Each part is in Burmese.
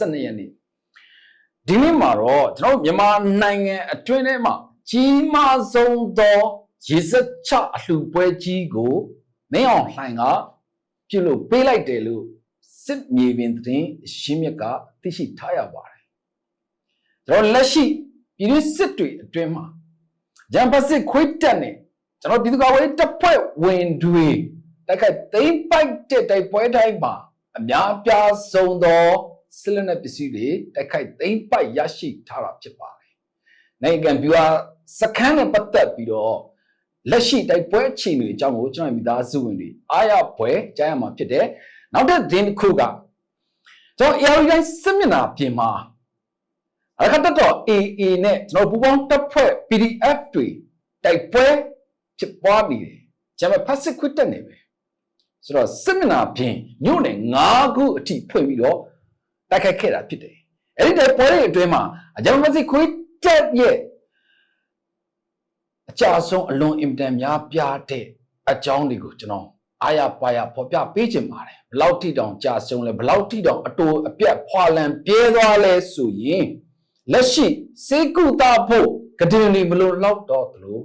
12ရက်နေ့ဒီနေ့မှာတော့ကျွန်တော်တို့မြန်မာနိုင်ငံအတွင်းထဲမှာကြီးမားဆုံးသောရေစက်ချအလှူပွဲကြီးကိုမင်းအောင်လှိုင်ကပြုလုပ်ပေးလိုက်တယ်လို့စစ်မြေပြင်သတင်းရှင်းမြစ်ကသိရှိထားရပါတယ်ကျွန်တော်လက်ရှိပြည်တွင်းစစ်တွေအတွင်းမှာဂျမ်ပစစ်ခွေးတက်နေကျွန်တော်ပြည်သူ့ကာကွယ်ရေးတပ်ဖွဲ့ဝင်တွေတိုက်ခိုက်သိမ်းပိုက်တဲ့တိုက်ပွဲတိုင်းမှာအများပြားဆုံးသော စစ်လက်နက်ပစ္စည်းတွေတိုက်ခိုက်သိမ်းပိုက်ရရှိထားတာဖြစ်ပါတယ်။နိုင်ငံဗျူဟာစခန်းနဲ့ပတ်သက်ပြီးတော့လက်ရှိတိုက်ပွဲအခြေအနေအကြောင်းကိုကျွန်တော်မိသားစုဝင်တွေအားရပွဲကြားရမှာဖြစ်တယ်။နောက်တဲ့သတင်းတစ်ခုကကျွန်တော် AR တိုင်းစစ်မျက်နှာပြင်မှာအရခတ်တော့ AA နဲ့ကျွန်တော်ပူပေါင်းတပ်ဖွဲ့ PDF တွေတိုက်ပွဲဖြစ်ပွားနေတယ်။ကျွန်တော်ဖတ်စစ်ခွတ်တက်နေပဲ။ဆိုတော့စစ်မျက်နှာပြင်မြို့နယ်၅ခုအထိဖွင့်ပြီးတော့ တိုက်ခိုက်ခဲ့တာဖြစ်တယ်။အဲ့ဒီတိုက်ပွဲတွေအတွင်းမှာအကြမ်းဖက်စစ်ခွတ်တက်ရဲ့အကြဆုံးအလွန်အင်တန်များပြားတဲ့အကြောင်းတွေကိုကျွန်တော်အာရပါရဖော်ပြပေးခြင်းပါတယ်ဘလောက်ထိတောင်ကြာဆုံးလဲဘလောက်ထိတောင်အတူအပြတ်ဖွာလန်ပြဲသွားလဲဆိုရင်လက်ရှိစေကုသဖို့ကတိနေမလို့လောက်တော့သလို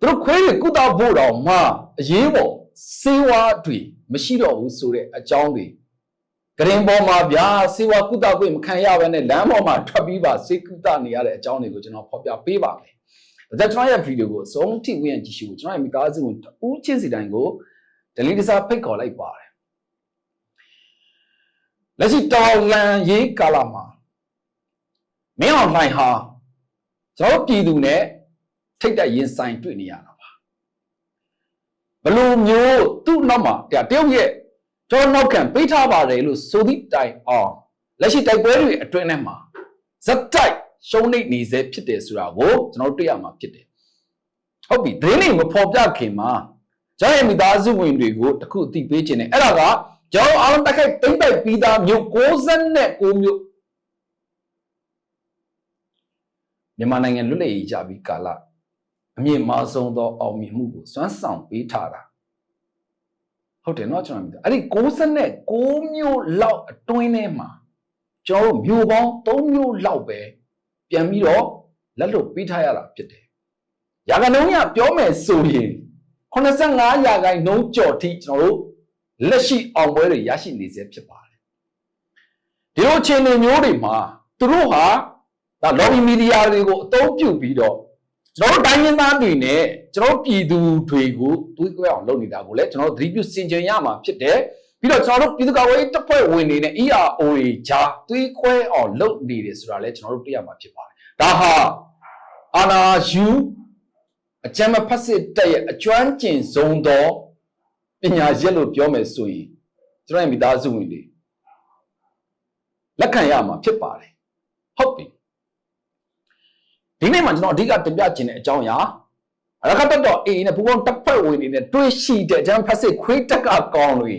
သူတို့ခွေးတွေကုသဖို့တော့မှအရေးပေါ်စေဝါတွေမရှိတော့ဘူးဆိုတဲ့အကြောင်းတွေ ကရင်ပေါ်မှာဗျာစေဝါကုသခွင့်မခံရဘဲနဲ့လမ်းပေါ်မှာထွက်ပြီးပါစေကုသနေရတဲ့အကြောင်းတွေကိုကျွန်တော်ဖော်ပြပေးပါမယ်။ဒါကြောင့်ကျွန်တော်ရဲ့ဗီဒီယိုကိုအဆုံးထိဝင်ကြည့်ရှုကျွန်တော်ရဲ့မိသားစုဝင်ဦးချင်းစီတိုင်းကို delete စာဖိတ်ခေါ်လိုက်ပါတယ်။လက်ရှိတော်လန်ရေးကာလမှာမင်းအောင်လှိုင်ဟာကျွန်တော်ပြည်သူနဲ့ထိတ်တက်ရင်ဆိုင်တွေ့နေရတာပါ။ဘလို့မျိုးသူ့နောက်မှာတရုတ်ရဲ့ ကျွန်တော်နောက်ခံပေးထားပါတယ်လို့ဆိုသည့်တိုင်အောင်လက်ရှိတိုက်ပွဲတွေအတွင်းထဲမှာဇက်တိုက်ရှုံးနေနေစေဖြစ်တယ်ဆိုတာကိုကျွန်တော်တွေ့ရမှာဖြစ်တယ်ဟုတ်ပြီသတင်းတွေမဖော်ပြခင်မှာကျွန်တော်ရဲ့မိသားစုဝင်တွေကိုတခုအသိပေးခြင်းနဲ့အဲ့ဒါကကျွန်တော်အားလုံးတိုက်ခိုက်တိမ့်ပိုက်ပြီးသားမြို့69မြို့မြန်မာနိုင်ငံလွတ်လပ်ရေးကြပြီးကာလအမြင့်မားဆုံးသောအောင်မြင်မှုကိုစွမ်းဆောင်ပေးထားတာ ဟုတ်တယ်เนาะကျွန်တော်မြင်အဲ့ဒီ69မြို့လောက်အတွင်းထဲမှာကျွန်တော်တို့မြို့ပေါင်း3မြို့လောက်ပဲပြန်ပြီးတော့လက်လွတ်ပေးထားရတာဖြစ်တယ်။ရာခိုင်နှုန်းကပြောမယ်ဆိုရင်85ရာခိုင်နှုန်းကျော်ထိကျွန်တော်တို့လက်ရှိအောင်ပွဲတွေရရှိနေစေဖြစ်ပါတယ်။ဒီလိုအခြေအနေမျိုးတွေမှာသူတို့ဟာဒါ lobby media တွေကိုအသုံးပြုပြီးတော့ ကျွန်တော်တို့တိုင်းရင်းသားတွေနဲ့ကျွန်တော်ပြည်သူတွေကိုသွေးကွဲအောင်လုပ်နေတာကိုလည်းကျွန်တော်တို့သတိပြုစင်ကြင်ရမှာဖြစ်တယ်။ပြီးတော့ကျွန်တော်တို့ပြည်သူ့ကာကွယ်ရေးတပ်ဖွဲ့ဝင်တွေနဲ့ ERO တွေကြားသွေးခွဲအောင်လုပ်နေတယ်ဆိုတာလည်းကျွန်တော်တို့သိရမှာဖြစ်ပါတယ်။ဒါဟာအာနာယူအကြမ်းမဖက်စစ်တက်ရဲ့အကျွမ်းကျင်ဆုံးသောပညာရက်လို့ပြောမယ်ဆိုရင်ကျွန်တော်ရဲ့မိသားစုဝင်တွေလက်ခံရမှာဖြစ်ပါတယ်။ဟုတ်ပြီ။ ဒီနေ့မှာကျွန်တော်အဓိကတင်ပြခြင်းတဲ့အကြောင်းအရာရခတ်တက်တော့ AA နဲ့ပူပေါင်းတပ်ဖွဲ့ဝင်တွေနဲ့တွေ့ရှိတဲ့အကြမ်းဖက်စစ်ခွေးတက်ကကောင်းတွေ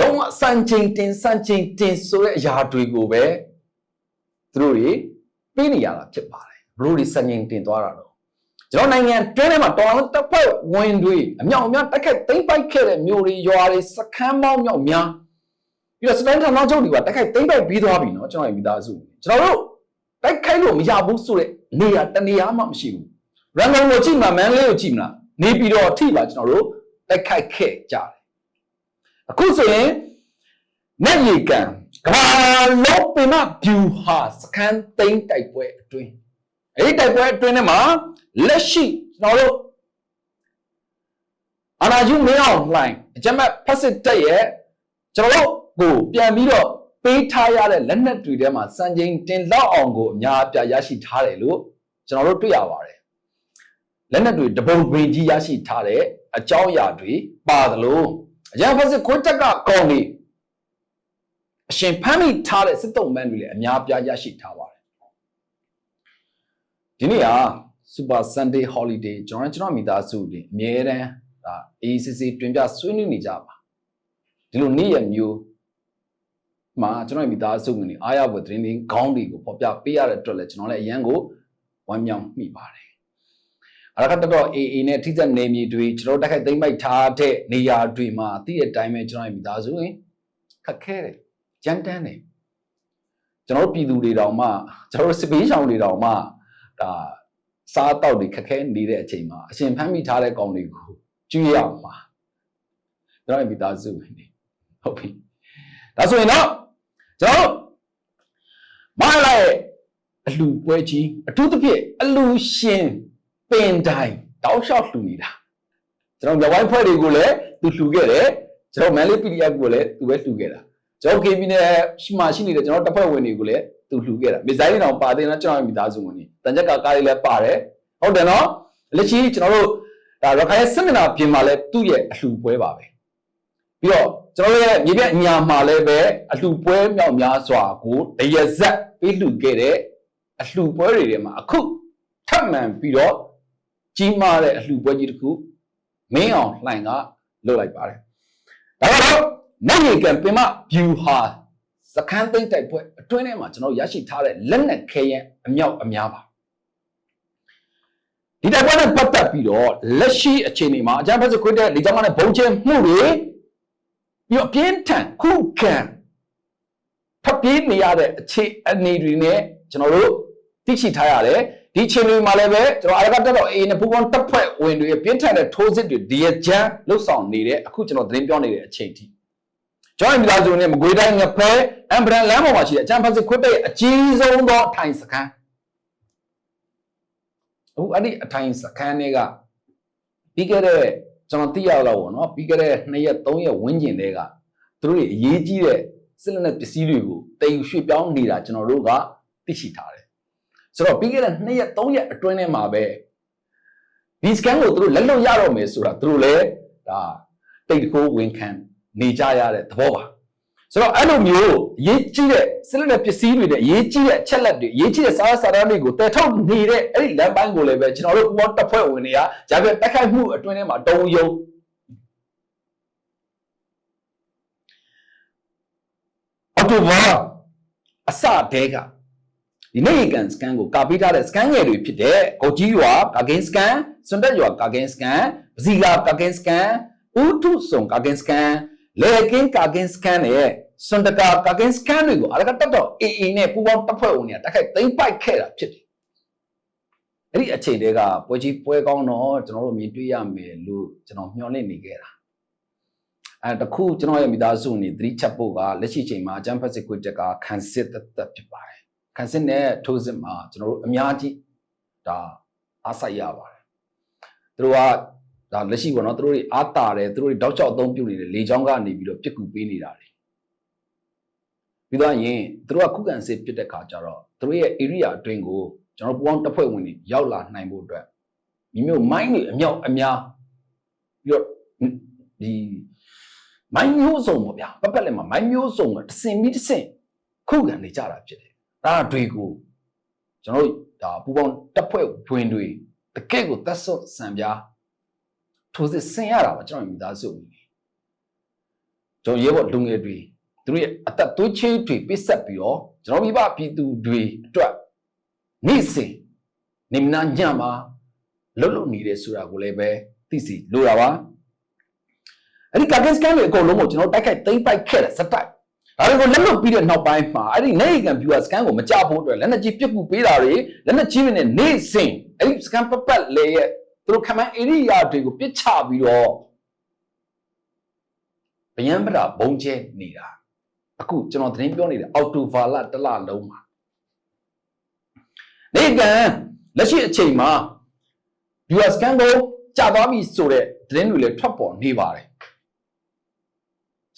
လုံးဝစံချိန်တင်စံချိန်တင်ဆိုတဲ့အရာတွေကိုပဲသူတို့တွေပေးနေရတာဖြစ်ပါတယ်ဘလို့ဒီစံချိန်တင်သွားတာတော့ကျွန်တော်နိုင်ငံတွင်းထဲမှာတော်တော်တပ်ဖွဲ့ဝင်တွေအမြောက်အများတက်ခက်သိမ့်ပိုက်ခဲ့တဲ့မျိုးတွေရွာတွေစခန်းပေါင်းမြောက်များပြီးတော့စတိုင်းဌာနချုပ်တွေကတက်ခက်သိမ့်ပိုက်ပြီးသွားပြီเนาะကျွန်တော်ရဲ့မိသားစုကျွန်တော်တို့တိုက်ခိုက်လို့မရဘူးဆိုတဲ့ နေရာတနေရာမှမရှိဘူးရန်ကုန်ကိုကြည့်မှာမန်လေးကိုကြည့်မလားနေပြီးတော့အထိပါကျွန်တော်တို့တိုက်ခိုက်ခဲ့ကြတယ်အခုဆိုရင်မျက်ရည်ကန်ကဘာလုံးပင်မဗျူဟာစကန်သိန်းတိုက်ပွဲအတွင်းအဲ့ဒီတိုက်ပွဲအတွင်းထဲမှာလက်ရှိကျွန်တော်တို့အနာယူမင်းအောင်လှိုင်းအကြမ်းဖက်ဖက်စစ်တက်ရဲ့ကျွန်တော်တို့ကိုပြန်ပြီးတော့ ပေးထားရတဲ့လက်နက်တွေထဲမှာစံချိန်တင်လောက်အောင်ကိုအများအပြားရရှိထားတယ်လို့ကျွန်တော်တို့တွေ့ရပါတယ်လက်နက်တွေတပုံပင်ကြီးရရှိထားတဲ့အကြောင်းအရာတွေပါသလိုအကြမ်းဖက်စစ်ခွတ်တက်ကကောင်းနေအရှင်ဖမ်းမိထားတဲ့စစ်တုံးမန်းတွေလည်းအများအပြားရရှိထားပါတယ်ဒီနေ့ဟာ Super Sunday Holiday ကျွန်တော်ကျွန်တော်မိသားစုတွေအမြဲတမ်းဒါ ACC တွင်ပြဆွေးနွေးနေကြပါဒီလိုနေ့ရက်မျိုး မှာကျွန်တော်မိသားစုဝင်တွေအားရဖို့သတင်းတွေခေါင်းတွေကိုပေါ်ပြပေးရတဲ့အတွက်လည်းကျွန်တော်လည်းအရန်ကိုဝမ်းမြောက်မိပါတယ်အရကတတော့ AA နဲ့ထိစပ်နေမြေတွေကျွန်တော်တက်ခိုက်သိမ့်ပိုက်ထားတဲ့နေရာတွေမှာတည့်တဲ့အတိုင်းပဲကျွန်တော်မိသားစုဝင်ခက်ခဲတယ်ကြမ်းတမ်းတယ်ကျွန်တော်တို့ပြည်သူတွေတောင်မှကျွန်တော်တို့စစ်ပေးဆောင်တွေတောင်မှဒါစားတောက်တွေခက်ခဲနေတဲ့အချိန်မှာအရှင်ဖမ်းမိထားတဲ့ကောင်တွေကိုကျွေးရမှာကျွန်တော်မိသားစုဝင်နေဟုတ်ပြီဒါဆိုရင်တော့ ကျွန်တော်မလာရဲ့အလူပွဲကြီးအထူးသဖြင့်အလူရှင်ပင်တိုင်းတောက်လျှောက်လှူနေတာကျွန်တော်မြဝိုင်းဖွဲ့တွေကိုလည်းသူလှူခဲ့တယ်ကျွန်တော်မန်လေး PDF ကိုလည်းသူပဲလှူခဲ့တာကျွန်တော် KB နဲ့ရှိမှရှိနေတဲ့ကျွန်တော်တပ်ဖွဲ့ဝင်တွေကိုလည်းသူလှူခဲ့တာမစ်ဇိုင်းတွေတောင်ပါသေးတယ်ကျွန်တော်မိသားစုဝင်တွေတန်ကြက်ကကားလေးလည်းပါတယ်ဟုတ်တယ်နော်လက်ရှိကျွန်တော်တို့ဒါရခိုင်စစ်မျက်နှာပြင်မှာလည်းသူ့ရဲ့အလှူပွဲပါပဲပြီးတော့ ကျွန်တော်ရဲ့မြေပြအညာမှာလည်းပဲအလှူပွဲမြောက်များစွာကိုတရဇက်ပေးလှူခဲ့တဲ့အလှူပွဲတွေထဲမှာအခုထပ်မံပြီးတော့ကြီးမားတဲ့အလှူပွဲကြီးတစ်ခုမင်းအောင်လှိုင်ကလုပ်လိုက်ပါတယ်ဒါကတော့နိုင်ရီကံပင်မ view ဟာစခန်းသိမ့်တိုက်ပွဲအတွင်းထဲမှာကျွန်တော်ရရှိထားတဲ့လက်နက်ခဲယံအမြောက်အများပါဒီတိုက်ပွဲနဲ့ပတ်သက်ပြီးတော့လက်ရှိအခြေအနေမှာအကြမ်းဖက်စစ်ခွေးတဲ့လေကြောင်းကနေဘုံကျဲမှုတွေ ပြီးတော့ပြင်းထန်ခုခံထပ်ပြေးနေရတဲ့အခြေအနေတွေနဲ့ကျွန်တော်တို့သိရှိထားရတယ်ဒီအချိန်တွေမှာလည်းပဲကျွန်တော်အရကတက်တော့အေးနဲ့ပူပေါင်းတပ်ဖွဲ့ဝင်တွေပြင်းထန်တဲ့ထိုးစစ်တွေဒီရကြမ်းလှုပ်ဆောင်နေတဲ့အခုကျွန်တော်သတင်းပြောနေတဲ့အချိန်ထိကျွန်တော်မိသားစုနဲ့မကွေးတိုင်းငဖဲအမ်ဘရန်လမ်းပေါ်မှာရှိတဲ့အချမ်းဖတ်စစ်ခွတ်တဲ့အကြီးဆုံးသောအထိုင်စခန်းအခုအဲ့ဒီအထိုင်စခန်းတွေကပြီးခဲ့တဲ့ ကျွန်တော်သိရတော့ဗောနော်ပြီးခဲ့တဲ့2ရက်3ရက်ဝန်းကျင်တွေကသူတို့အရေးကြီးတဲ့စစ်လက်နက်ပစ္စည်းတွေကိုတင်ယူရွှေ့ပြောင်းနေတာကျွန်တော်တို့ကသိရှိထားတယ်ဆိုတော့ပြီးခဲ့တဲ့2ရက်3ရက်အတွင်းထဲမှာပဲဒီစကန်ကိုသူတို့လက်လွတ်ရတော့မယ်ဆိုတာသူတို့လည်းဒါတိတ်တခိုးဝင်ခံနေကြရတဲ့သဘောပါ ဆိုတော့အဲ့လိုမျိုးအရေးကြီးတဲ့စစ်လက်နက်ပစ္စည်းတွေနဲ့အရေးကြီးတဲ့အချက်လက်တွေအရေးကြီးတဲ့စားစာရတွေကိုတည်ထုတ်နေတဲ့အဲ့ဒီလမ်းပိုင်းကိုလည်းပဲကျွန်တော်တို့ဘောတပ်ဖွဲ့ဝင်တွေကဂျာပြတက်ခိုက်မှုအတွင်းထဲမှာတုံးယုံအော်တိုဘာအစတဲကဒီနေကန်စကန်ကိုကာပေးထားတဲ့စကန်ငယ်တွေဖြစ်တဲ့ကိုကြီးရွာကာကင်းစကန်စွန်တက်ရွာကာကင်းစကန်ပစီလာကာကင်းစကန်ဦးထုဆုံကာကင်းစကန်လေကင်းကာကင်းစကန်နဲ့ စွန်တကာကာကင်းစကန်တွေကိုအရကတတ်တော့အေအေနဲ့ပူပေါင်းတပ်ဖွဲ့ဝင်တွေကတက်ခိုက်သိမ့်ပိုက်ခဲ့တာဖြစ်တယ်အဲ့ဒီအချိန်တည်းကပွဲကြီးပွဲကောင်းတော့ကျွန်တော်တို့မြင်တွေ့ရမယ်လို့ကျွန်တော်မျှော်လင့်နေခဲ့တာအဲတခုကျွန်တော်ရဲ့မိသားစုနေသတိချက်ဖို့ကလက်ရှိချိန်မှာအကြမ်းဖက်စစ်ခွေတက်ကခံစစ်သက်သက်ဖြစ်ပါတယ်ခံစစ်နဲ့ထိုးစစ်မှာကျွန်တော်တို့အများကြီးဒါအားစိုက်ရပါတယ်သူတို့ကဒါလက်ရှိပေါ့နော်သူတို့တွေအားတာတယ်သူတို့တွေတောက်ချောက်အသုံးပြုနေတယ်လေချောင်းကနေပြီးတော့ပြစ်ကူပေးနေတာတွေ ပြီးတော့ရင်သူတို့ကခုခံစစ်ပြစ်တဲ့ခါကျတော့သူတို့ရဲ့ area အတွင်းကိုကျွန်တော်ပူအောင်တပ်ဖွဲ့ဝင်တွေရောက်လာနိုင်ဖို့အတွက်မိမျိုးမိုင်းတွေအမြောက်အများပြီးတော့ဒီမိုင်းမျိုးစုံပေါ့ဗျာပတ်ပတ်လည်းမှာမိုင်းမျိုးစုံကတစင်ပြီးတစင်ခုခံနေကြတာဖြစ်တယ်ဒါတွေကိုကျွန်တော်တို့ဒါပူပေါင်းတပ်ဖွဲ့ဝင်တွေတကယ့်ကိုသက်ဆွဆံပြားထိုးစစ်ဆင်ရတာပါကျွန်တော်မိသားစုဝင်ကျွန်တော်ရဲဘော်လူငယ်တွေ သူတို့ရဲ့အသက်သွေးချေးတွေပိတ်ဆက်ပြီးတော့ကျွန်တော်မိဘပြည်သူတွေအတွက်နေ့စဉ်နေမနာညမှာလှုပ်လှုပ်နေတယ်ဆိုတာကိုလည်းပဲသိစီလိုတာပါအဲ့ဒီကာကင်စကန်တွေအကုန်လုံးကိုကျွန်တော်တိုက်ခိုက်သိမ့်ပိုက်ခဲ့တယ်စက်တိုက်ဒါတွေကိုလက်လွတ်ပြီးတဲ့နောက်ပိုင်းမှာအဲ့ဒီနေကန် viewer scan ကိုမကြဖို့အတွက်လက်နက်ကြီးပြစ်ကူပေးတာတွေလက်နက်ကြီးတွေနဲ့နေစဉ်အဲ့ဒီ scan ပတ်ပတ်လေရဲ့သူတို့ခမန်း area တွေကိုပြစ်ချပြီးတော့ဗျံပရာဘုံကျဲနေတာ အခုကျွန်တော်သတင်းပြောနေတဲ့အော်တိုဗာလတစ်လလုံးမှာနေကန်လက်ရှိအချိန်မှာ viewer scan ကိုကြာသွားပြီဆိုတဲ့သတင်းတွေလည်းထွက်ပေါ်နေပါတယ်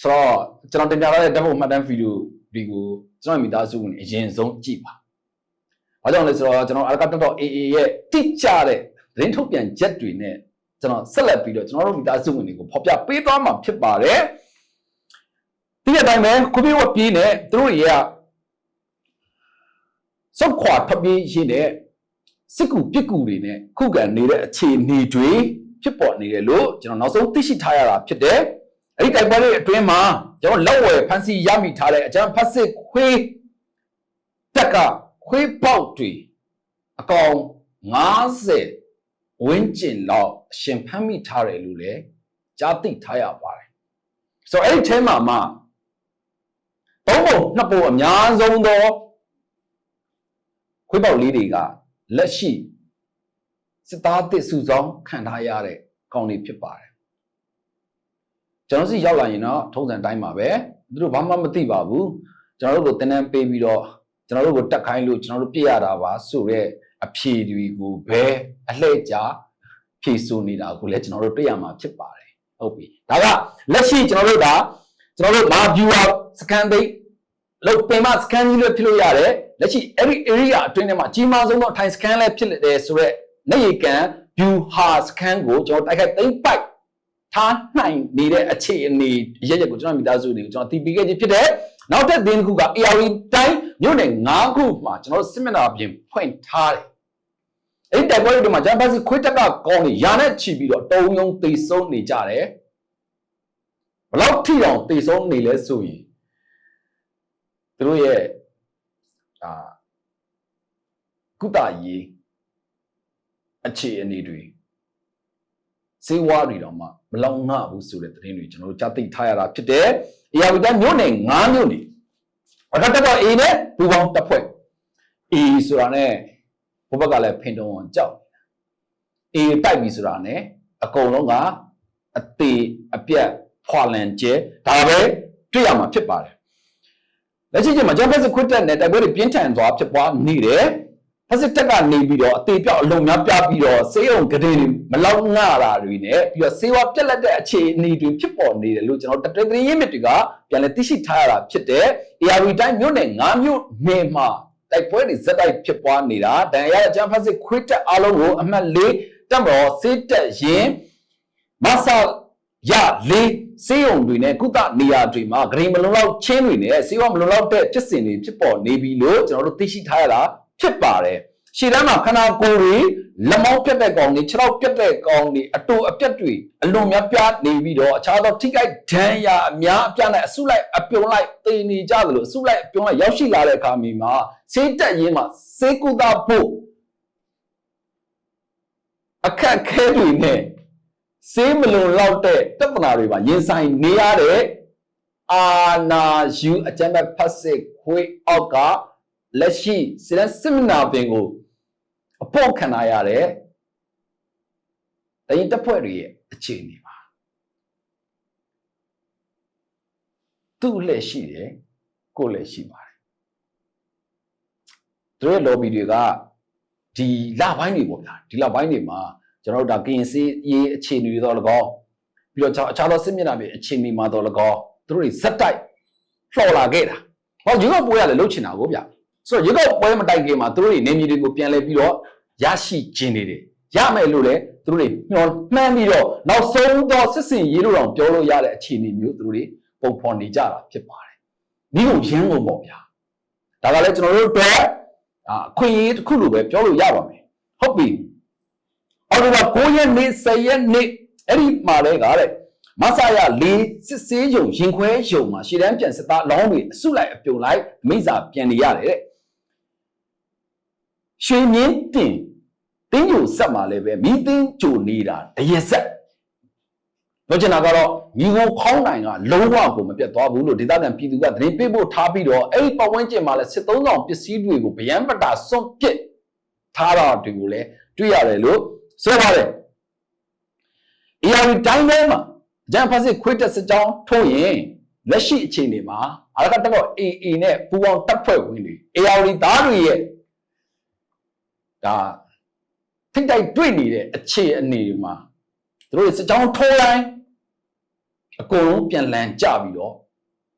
ဆိုတော့ကျွန်တော်တင်ပြထားတဲ့ဓာတ်ပုံမှတ်တမ်းဗီဒီယိုတွေကိုကျွန်တော်မိသားစုဝင်အရင်ဆုံးကြည့်ပါ။ဘာကြောင့်လဲဆိုတော့ကျွန်တော်အလကတ်တော့ AA ရဲ့တိကျတဲ့သတင်းထုတ်ပြန်ချက်တွေနဲ့ကျွန်တော်ဆက်လက်ပြီးတော့ကျွန်တော်တို့မိသားစုဝင်တွေကိုဖော်ပြပေးသွားမှာဖြစ်ပါတယ်။ ဒီအတိုင်းပဲခုပြေးဝပြေးနဲ့သူတို့တွေကစုတ်ခွာဖပြေးရင်းနဲ့စစ်ကူပြစ်ကူတွေနဲ့ခုခံနေတဲ့အခြေအနေတွေဖြစ်ပေါ်နေတယ်လို့ကျွန်တော်နောက်ဆုံးသိရှိထားရတာဖြစ်တယ်။အဲ့ဒီတိုက်ပွဲတွေအတွင်းမှာကျွန်တော်လက်ဝယ်ဖန်စီရမိထားတဲ့အကျန်းဖတ်စစ်ခွေးတက်ကခွေးပေါက်တွေအကောင်90ဝင်းကျင်လောက်အရှင်ဖမ်းမိထားတယ်လို့လည်းကြားသိထားရပါတယ်ဆိုတော့အဲ့ဒီထဲမှာမှသုံးပုံ နှစ်ပုံအများဆုံးသောခွေးပေါက်လေးတွေကလက်ရှိစစ်သားတစ်စုဆောင်ခံထားရတဲ့ကောင်းလေးဖြစ်ပါတယ်ကျွန်တော်စီရောက်လာရင်တော့ထုံးစံတိုင်းပါပဲသူတို့ဘာမှမသိပါဘူးကျွန်တော်တို့ကိုတင်းတန်းပေးပြီးတော့ကျွန်တော်တို့ကိုတက်ခိုင်းလို့ကျွန်တော်တို့ပြည့်ရတာပါဆိုတော့အဖြေတွေကိုဘဲအလှည့်ကြဖြေဆိုနေတာကိုလည်းကျွန်တော်တို့တွေ့ရမှာဖြစ်ပါတယ်ဟုတ်ပြီဒါကလက်ရှိကျွန်တော်တို့ကကျွန်တော်တို့မာ viewer scan သိ လို့ပင်မ scan ကြီးလို့ဖြစ်လို့ရတယ်လက်ရှိအဲ့ဒီ area အတွင်းထဲမှာအကြီးမားဆုံးသော time scan လည်းဖြစ်တယ်ဆိုတော့နေရီကန် view ha scan ကိုကျွန်တော်တိုက်ခိုက်သိမ့်ပိုက်ထားနိုင်နေတဲ့အခြေအနေရရက်ကိုကျွန်တော်မိသားစုတွေကိုကျွန်တော်တီးပေးခဲ့ခြင်းဖြစ်တယ်နောက်ထပ်သတင်းတစ်ခုက ARV တိုင်းမြို့နယ်၅ခုမှာကျွန်တော်စစ်မျက်နှာပြင်ဖွင့်ထားတယ်အဲ့ဒီတိုက်ပွဲတွေမှာဂျန်ပါစီခွေးတက်ကကောင်းနေရာနဲ့ချီပြီးတော့တုံယုံသေဆုံးနေကြတယ်ဘလောက်ထိအောင်သေဆုံးနေလဲဆိုရင် သူတို့ရဲ့အာကုတရေးအခြေအနေတွေစေဝါတွေတော့မှမလောင်ငှဘူးဆိုတဲ့သတင်းတွေကျွန်တော်တို့ကြားသိထားရတာဖြစ်တယ်။အရာဝတ္တမြို့နယ်9မြို့နယ်အထက်တော့ A နဲ့ဘူပေါင်းတစ်ဖွဲ့ A ဆိုတာ ਨੇ ဘုဘကလည်းဖင်တုံအောင်ကြောက်နေတာ A တိုက်ပြီဆိုတာ ਨੇ အကုန်လုံးကအသေးအပြက်ဖွာလန်ကျဲဒါပဲတွေ့ရမှာဖြစ်ပါတယ် လက်ရှိချိန်မှာဂျပန်စစ်ခွတ်တက်နဲ့တိုက်ပွဲတွေပြင်းထန်သွားဖြစ်ပွားနေတယ်ဖက်စစ်တက်ကနေပြီးတော့အသေးပြောက်အလုံးများပြပြီးတော့စေးုံကလေးတွေမလောက်ငှတာတွေနဲ့ပြီးတော့စေဝါပြက်လက်တဲ့အခြေအနေတွေဖြစ်ပေါ်နေတယ်လို့ကျွန်တော်တတရင်းရင်းမြစ်တွေကပြန်လဲသိရှိထားရတာဖြစ်တယ် AR တိုင်းမြို့နယ်9မြို့နယ်မှာတိုက်ပွဲတွေဇက်တိုက်ဖြစ်ပွားနေတာဒဏ်ရာရဂျပန်စစ်ခွတ်တက်အားလုံးကိုအမှတ်၄တက်မတော်စေးတက်ရင်မဆာ ရလေးစေးုံတွေနဲ့ကုသနေရာတွေမှာဂရိမလုံလောက်ချင်းတွေနဲ့စေဝါမလုံလောက်တဲ့ဖြစ်စဉ်တွေဖြစ်ပေါ်နေပြီလို့ကျွန်တော်တို့သိရှိထားရတာဖြစ်ပါတယ်ရှေ့တန်းမှာခန္ဓာကိုယ်တွေလက်မောင်းပြတ်တဲ့ကောင်တွေခြေထောက်ပြတ်တဲ့ကောင်တွေအတူအပြတ်တွေအလွန်များပြားနေပြီးတော့အခြားသောထိခိုက်ဒဏ်ရာအများအပြားနဲ့အစုလိုက်အပြုံလိုက်တည်နေကြသလိုအစုလိုက်အပြုံလိုက်ရောက်ရှိလာတဲ့အခါမှာစေးတက်ရင်းမှာစေးကုသဖို့အခက်ခဲတွေနဲ့ စေးမလုံလောက်တဲ့တပနာတွေပါရင်ဆိုင်နေရတဲ့အာနာယူအကြမ်းဖက်ဖတ်စစ်ခွေးအောက်ကလက်ရှိစရစစ်မနာပင်ကိုအပေါ့ခံရတဲ့တရင်တပ်ဖွဲ့တွေရဲ့အခြေအနေပါသူ့လက်ရှိတယ်ကိုယ်လက်ရှိပါတယ်သူတို့ရဲ့ lobby တွေကဒီလပိုင်းတွေပေါ့ဗျာဒီလပိုင်းတွေမှာ ကျွန်တော်တို့ဒါကရင်စီရေးအခြေအနေတွေတော့လကောပြီးတော့အခြားသောစစ်မျက်နှာပြင်အခြေအနေမှာတော့လကောသူတို့တွေဇက်တိုက်လှော်လာခဲ့တာဟောယူတော့ပွဲရလေလှုပ်ချင်တာကိုဗျာဆိုတော့ရေကောက်ပွဲမတိုင်ခင်မှာသူတို့တွေနေမြေတွေကိုပြန်လဲပြီးတော့ရရှိခြင်းတွေတယ်ရမယ်လို့လည်းသူတို့တွေမျှော်မှန်းပြီးတော့နောက်ဆုံးသောစစ်စင်ရေးလို့တော့ပြောလို့ရတဲ့အခြေအနေမျိုးသူတို့တွေပုံဖော်နေကြတာဖြစ်ပါတယ်မိကုန်ရမ်းကုန်ပေါ့ဗျာဒါကလည်းကျွန်တော်တို့အတွက်အာအခွင့်အရေးတစ်ခုလိုပဲပြောလို့ရပါမယ်ဟုတ်ပြီ အော်ဒီမှာ9ရက်နေ့10ရက်နေ့အဲ့ဒီမှာလည်းကားတဲ့မဆာရလေးစစ်စေးယုံရင်ခွဲယုံမှာရှေ့တန်းပြန်စစ်သားလောင်းတွေအစုလိုက်အပြုံလိုက်မိစာပြန်နေရတယ်တဲ့ရွှေမြင်းတင်တင်းကြိုဆက်မှာလည်းပဲမိတင်းကြိုနေတာတရက်ဆက်ပြောချင်တာကတော့ညီကိုခေါင်းနိုင်ကလုံးဝကိုမပြတ်သွားဘူးလို့ဒေသခံပြည်သူကသတင်းပေးဖို့ထားပြီးတော့အဲ့ဒီပတ်ဝန်းကျင်မှာလည်းစစ်သုံးဆောင်ပစ္စည်းတွေကိုဗျံပတာစွန့်ပစ်ထားတာတွေကိုလည်းတွေ့ရတယ်လို့ ဆိုပါတယ် ARV တိုင်းထဲမှာဂျန်ဖာစစ်ခွေးတက်စကြောင်းထိုးရင်လက်ရှိအခြေအနေမှာအရကတက်တော့ AA နဲ့ပူပေါင်းတပ်ဖွဲ့ဝင်တွေ ARV သားတွေရဲ့ဒါထိတိုက်တွေ့နေတဲ့အခြေအနေတွေမှာသူတို့စကြောင်းထိုးတိုင်းအကုန်လုံးပြန်လန်ကြပြီးတော့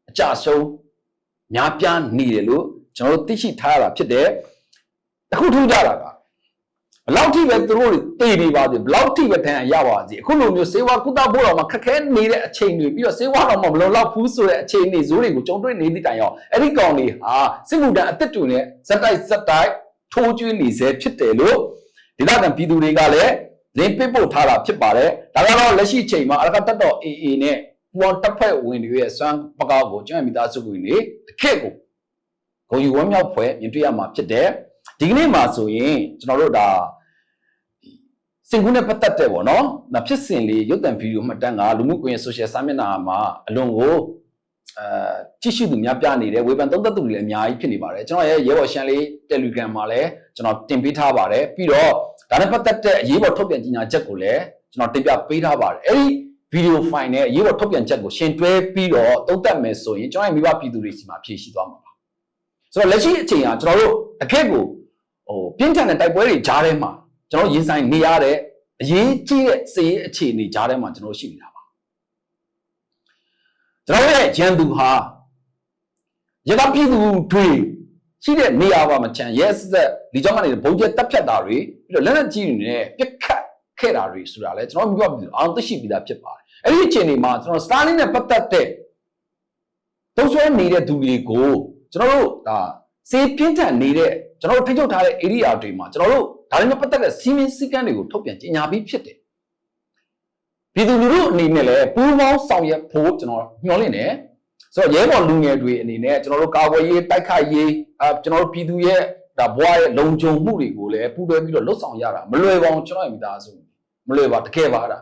အကြဆုံးများပြားနေတယ်လို့ကျွန်တော်တို့သိရှိထားရတာဖြစ်တယ်အခုထူးကြတာက ဘလောက်ထိပဲသူတို့တွေတည်နေပါစေဘလောက်ထိပဲထန်ရပါစေအခုလိုမျိုးစေဝါကုသဖို့တော့မှခက်ခဲနေတဲ့အချိန်တွေပြီးတော့စေဝါတော့မှမလုံလောက်ဘူးဆိုတဲ့အချိန်တွေဇိုးတွေကိုကြုံတွေ့နေသည့်တိုင်ရောအဲ့ဒီကောင်တွေဟာစစ်မှုထမ်းအသက်တူနဲ့ဇက်တိုက်ဇက်တိုက်ထိုးကျွေးနေစေဖြစ်တယ်လို့ဒေသခံပြည်သူတွေကလည်းလင်းပစ်ပို့ထားတာဖြစ်ပါတယ်ဒါကတော့လက်ရှိချိန်မှာအရကတက်တော် AA နဲ့ပူအောင်တပ်ဖွဲ့ဝင်တွေရဲ့စွမ်းပကောက်ကိုကျွန်တော်မိသားစုဝင်တွေတစ်ခက်ကိုဂုံယူဝမ်းမြောက်ဖွဲ့မြင်တွေ့ရမှာဖြစ်တယ်ဒီကနေ့မှာဆိုရင်ကျွန်တော်တို့ဒါ စင်ကူးနဲ့ပတ်သက်တဲ့ပေါ့နော်။မဖြစ်စဉ်လေးရုပ်သံဗီဒီယိုမှတ်တမ်းကလူမှုကွန်ရက်ဆိုရှယ်စာမျက်နှာမှာအလွန်ကိုအဲကြည့်ရှုသူများပြနေတယ်ဝေဖန်သုံးသပ်သူတွေလည်းအများကြီးဖြစ်နေပါတယ်ကျွန်တော်ရဲ့ရဲဘော်ရှန်လေး Telegram မှာလည်းကျွန်တော်တင်ပေးထားပါတယ်ပြီးတော့ဒါနဲ့ပတ်သက်တဲ့အရေးပေါ်ထုတ်ပြန်ကြေညာချက်ကိုလည်းကျွန်တော်တင်ပြပေးထားပါတယ်အဲ့ဒီဗီဒီယိုဖိုင်နဲ့ရေးပေါ်ထုတ်ပြန်ချက်ကိုရှင်တွဲပြီးတော့သုံးသပ်မယ်ဆိုရင်ကျွန်တော်ရဲ့မိဘပြည်သူတွေစီမှာဖြည့်ရှိသွားမှာပါဆိုတော့လက်ရှိအချိန်ကကျွန်တော်တို့အခက်ကိုဟိုပြင်းထန်တဲ့တိုက်ပွဲတွေကြားထဲမှာ ကျွန်တော်ရင်ဆိုင်နေရတဲ့အရေးကြီးတဲ့စေရေးအခြေအနေကြားထဲမှာကျွန်တော်ရှိနေတာပါကျွန်တော်ရဲ့ဂျန်သူဟာရတပြည်သူတွေရှိတဲ့နေရာပါမချန်ရဲစက်ဒီကြောင့်ကနေဘုံကျက်တက်ဖြတ်တာတွေပြီးတော့လက်နက်ကြီးတွေနဲ့ပြက်ခတ်ခဲ့တာတွေဆိုတာလဲကျွန်တော်မိဘပြည်သူအောင်သိရှိပြီးသားဖြစ်ပါတယ်အဲ့ဒီအခြေအနေမှာကျွန်တော်စတာလင်းနဲ့ပတ်သက်တဲ့တုံးဆွဲနေတဲ့သူတွေကိုကျွန်တော်တို့ဒါစေပြင်းထန်နေတဲ့ကျွန်တော်တို့ထိချုပ်ထားတဲ့ area တွေမှာကျွန်တော်တို့ ဒါတွေနဲ့ပတ်သက်တဲ့စီမင်းစည်းကမ်းတွေကိုထုတ်ပြန်ကြေညာပြီးဖြစ်တယ်ပြည်သူလူထုအနေနဲ့လည်းပူးပေါင်းဆောင်ရွက်ဖို့ကျွန်တော်ညှော်လင့်တယ်ဆိုတော့ရဲဘော်လူငယ်တွေအနေနဲ့ကျွန်တော်တို့ကာကွယ်ရေးတိုက်ခိုက်ရေးအဲကျွန်တော်တို့ပြည်သူရဲ့ဒါဘဝရဲ့လုံခြုံမှုတွေကိုလည်းပူးတွဲပြီးတော့လှုပ်ဆောင်ရတာမလွယ်ပါဘူးကျွန်တော်ရဲ့မိသားစုမလွယ်ပါတကယ်ပါဒါ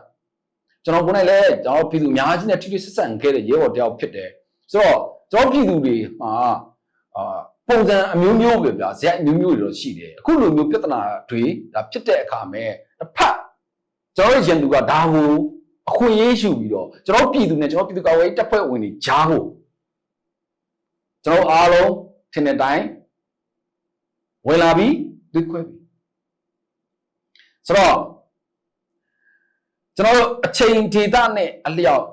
ကျွန်တော်ကိုယ်နဲ့လည်းကျွန်တော်ပြည်သူအများကြီးနဲ့ထိထိဆက်ဆံခဲ့တဲ့ရဲဘော်တယောက်ဖြစ်တယ်ဆိုတော့ကျွန်တော်ပြည်သူတွေမှာအာ ပုံစံအမျိုးမျိုးပဲဗျာဇက်အမျိုးမျိုးတွေတော့ရှိတယ်အခုလိုမျိုးပြဿနာတွေဒါဖြစ်တဲ့အခါမဲ့တစ်ဖက်ကျွန်တော်ရဲ့ရန်သူကဒါကိုအခွင့်အရေးယူပြီးတော့ကျွန်တော်ပြည်သူနဲ့ကျွန်တော်ပြည်သူကာကွယ်ရေးတပ်ဖွဲ့ဝင်တွေကြားကိုကျွန်တော်အားလုံးထင်တဲ့အတိုင်းဝင်လာပြီးတွေးခွဲပြီးဆိုတော့ကျွန်တော်တို့အချိန်ဒေသနဲ့အလျောက်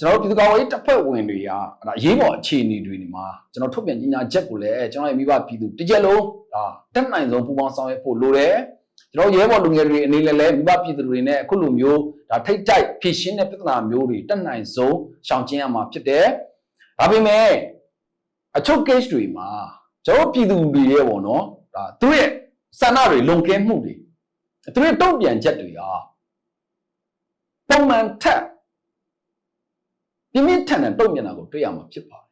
ကျွန်တော်တို့ပြည်သူ့ကာကွယ်ရေးတပ်ဖွဲ့ဝင်တွေကအဲ့ဒါအရေးပေါ်အခြေအနေတွေနေမှာကျွန်တော်ထုတ်ပြန်ကြေညာချက်ကိုလည်းကျွန်တော်ရဲ့မိဘပြည်သူတစ်ကြက်လုံးဒါတက်နိုင်ဆုံးပူးပေါင်းဆောင်ရွက်ဖို့လိုတယ်ကျွန်တော်ရဲဘော်လူငယ်တွေအနေနဲ့လည်းမိဘပြည်သူတွေနဲ့အခုလိုမျိုးဒါထိတ်တိုက်ဖြစ်ရှင်းတဲ့ပြဿနာမျိုးတွေတက်နိုင်ဆုံးရှောင်ကျဉ်ရမှာဖြစ်တယ်ဒါပေမဲ့အချုပ် case တွေမှာကျွန်တော်ပြည်သူတွေရဲ့ပေါ့နော်ဒါသူရဲ့ဆန္ဒတွေလုံကဲမှုတွေသူရဲ့တုံ့ပြန်ချက်တွေဟာပုံမှန်ထက် ပြင်းပြင်းထန်ထန်တုံ့ပြန်တာကိုတွေ့ရမှာဖြစ်ပါတယ်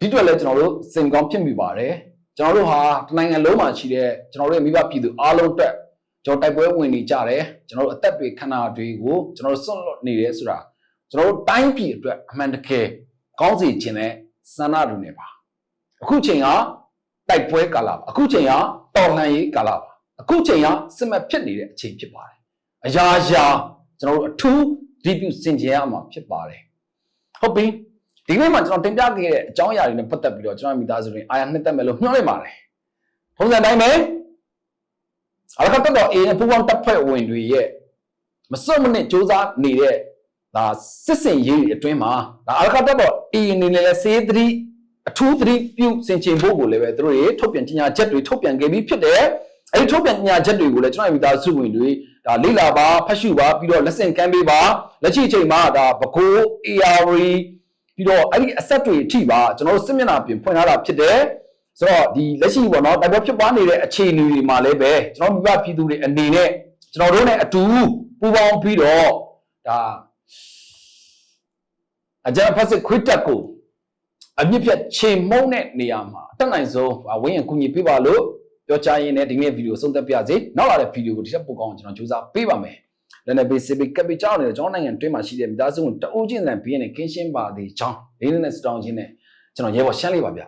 ဒီအတွက်လည်းကျွန်တော်တို့စိန်ကောင်းဖြစ်မိပါတယ်ကျွန်တော်တို့ဟာတနိုင်ငံလုံးမှာရှိတဲ့ကျွန်တော်တို့ရဲ့မိဘပြည်သူအားလုံးအတွက်ကျွန်တော်တိုက်ပွဲဝင်နေကြတယ်ကျွန်တော်တို့အသက်တွေခန္ဓာတွေကိုကျွန်တော်တို့စွန့်လွတ်နေတယ်ဆိုတာကျွန်တော်တို့တိုင်းပြည်အတွက်အမှန်တကယ်ကောင်းစေခြင်းနဲ့စန္ဒတွေနဲ့ပါအခုချိန်ကတိုက်ပွဲကာလပါအခုချိန်ကတော်လှန်ရေးကာလပါအခုချိန်ကစစ်မှတ်ဖြစ်နေတဲ့အချိန်ဖြစ်ပါတယ်အရာရာကျွန်တော်တို့အထူး ဒီပြုစင်ကြယ်ရမှာဖြစ်ပါတယ်ဟုတ်ပြီဒီနေ့မှာကျွန်တော်တင်ပြခဲ့တဲ့အကြောင်းအရာတွေနဲ့ပတ်သက်ပြီးတော့ကျွန်တော်မိသားစုတွေအာရနှစ်သက်မယ်လို့ညွှန်လိုက်ပါတယ်ပုံစံတိုင်းပဲအရကတ်တော့အေးပူပေါင်းတပ်ဖွဲ့ဝင်တွေရဲ့မစွတ်မနစ်စူးစမ်းနေတဲ့ဒါစစ်စင်ရေးအတွင်းမှာဒါအရကတ်တော့အေးအနေနဲ့လဲစေးသတိအထူးသတိပြုစင်ချင်ဖို့ကိုလည်းပဲသူတို့တွေထုတ်ပြန်ကြေညာချက်တွေထုတ်ပြန်ခဲ့ပြီးဖြစ်တယ်အဲဒီထုတ်ပြန်ကြေညာချက်တွေကိုလည်းကျွန်တော်မိသားစုဝင်တွေ ဒါလိလာပါဖတ်ရှုပါပြီးတော့လက်ဆင့်ကမ်းပေးပါလက်ရှိအချိန်မှာဒါဘကိုး AR ပြီးတော့အဲ့ဒီအဆက်တွေအထိပါကျွန်တော်တို့စစ်မျက်နှာပြင်ဖွင့်ထားတာဖြစ်တယ်ဆိုတော့ဒီလက်ရှိပေါ့နော်တိုက်ပွဲဖြစ်ပွားနေတဲ့အခြေအနေတွေမှာလည်းပဲကျွန်တော်မိဘပြည်သူတွေအနေနဲ့ကျွန်တော်တို့ ਨੇ အတူပူးပေါင်းပြီးတော့ဒါအကြမ်းဖက်စစ်ခွေးတက်ကိုအမြင့်ဖြတ်ချိန်မုံတဲ့နေရာမှာအတက်နိုင်ဆုံးဝင်းရင်ကူညီပေးပါလို့ ပြောချရင်းနဲ့ဒီနေ့ဗီဒီယိုဆုံးသက်ပြစေနောက်လာတဲ့ဗီဒီယိုကိုဒီထက်ပိုကောင်းအောင်ကျွန်တော်ကြိုးစားပေးပါမယ်လည်းနဲ့ basic capital နဲ့ကျွန်တော်နိုင်ငံတွင်းမှာရှိတဲ့မိသားစုဝင်တအုပ်ချင်းတန်ဘေးနဲ့ကင်းရှင်းပါသည်ကြောင်းလေးနဲ့စတောင်းချင်းနဲ့ကျွန်တော်ရဲဘော်ရှမ်းလေးပါဗျ